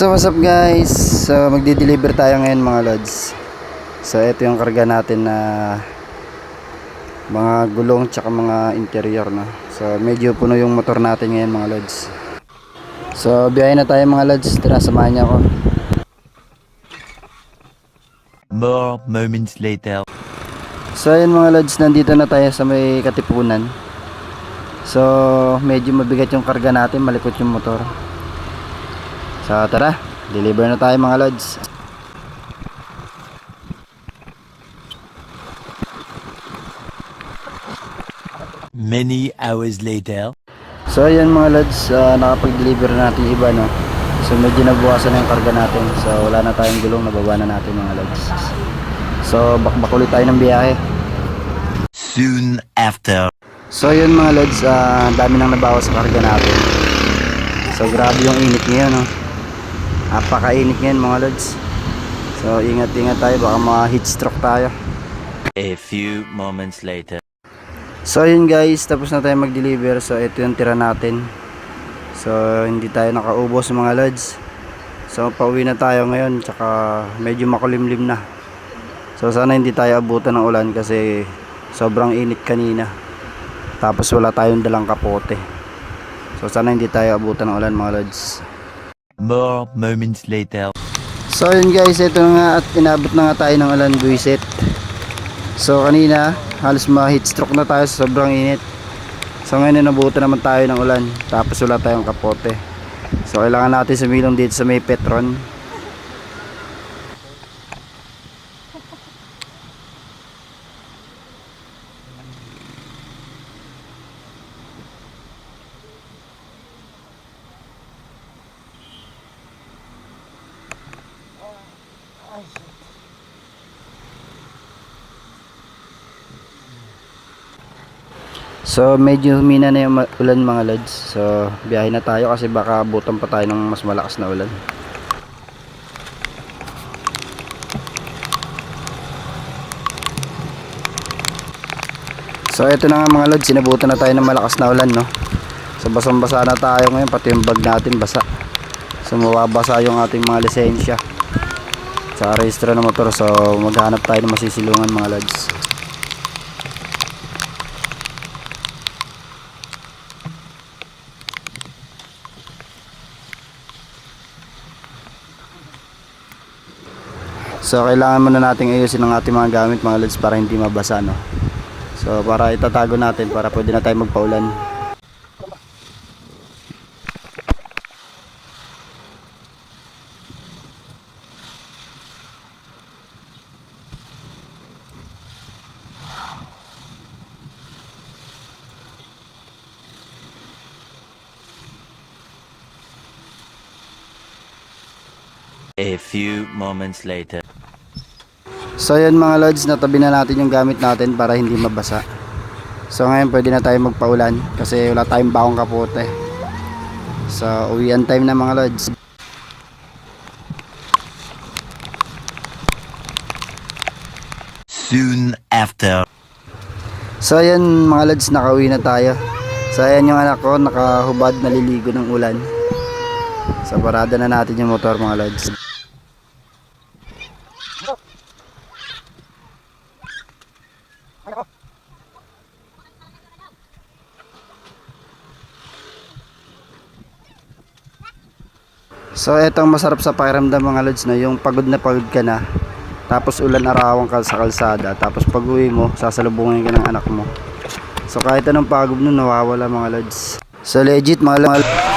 So what's up guys? So magdi-deliver tayo ngayon mga lods. So ito yung karga natin na mga gulong tsaka mga interior no. So medyo puno yung motor natin ngayon mga lods. So biyahe na tayo mga lods. Tara samahan niyo ako. More moments later. So ayun mga lods, nandito na tayo sa may katipunan. So medyo mabigat yung karga natin, malikot yung motor. So tara, deliver na tayo mga lods. Many hours later. So ayan mga lods, ah, nakapag-deliver na natin iba no. So medyo nabukasan na yung karga natin. So wala na tayong gulong, nababa na natin mga lods. So bakbak ulit tayo ng biyahe. Soon after. So yun mga lods, ang dami nang nabawas sa karga natin. So grabe yung init ngayon no. Napakainit ngayon mga lods. So ingat-ingat tayo, baka mga heat stroke tayo. A few moments later. So yun guys, tapos na tayo mag-deliver. So ito yung tira natin. So hindi tayo nakaubos mga lods. So pauwi na tayo ngayon, tsaka medyo makulimlim na. So sana hindi tayo abutan ng ulan kasi sobrang init kanina. Tapos wala tayong dalang kapote. So sana hindi tayo abutan ng ulan mga lods. More moments later. So yun guys, ito nga at inabot na nga tayo ng ulan buwisit. So kanina, halos ma-heat stroke na tayo sobrang init. So ngayon nabuto naman tayo ng ulan, tapos wala tayong kapote. So kailangan natin sumilong dito sa may Petron. So medyo humina na yung ulan mga lods. So biyahe na tayo kasi baka abutan pa tayo ng mas malakas na ulan. So ito na nga mga lods, sinabutan na tayo ng malakas na ulan no. So basang basa na tayo ngayon, pati yung bag natin basa. So mababasa yung ating mga lisensya sa rehistro ng motor. So maghanap tayo ng masisilungan mga lods. So kailangan muna nating ayusin ang ating mga gamit mga lods para hindi mabasa no. So para itatago natin para pwede na tayo magpaulan. A few moments later. So yun mga lods, natabi na natin yung gamit natin para hindi mabasa. So ngayon pwede na tayo magpaulan kasi wala tayong bakong kapote. So uwian time na mga lods. Soon after. So ayan mga lods, nakauwi na tayo. So ayan yung anak ko, nakahubad, naliligo ng ulan. So parada na natin yung motor mga lods. So etong masarap sa pakiramdam mga lods na yung pagod na pagod ka na tapos ulan arawang ka sa kalsada tapos pag uwi mo sasalubungin ka ng anak mo. So kahit anong pagod nun nawawala mga lods. So legit mga, mga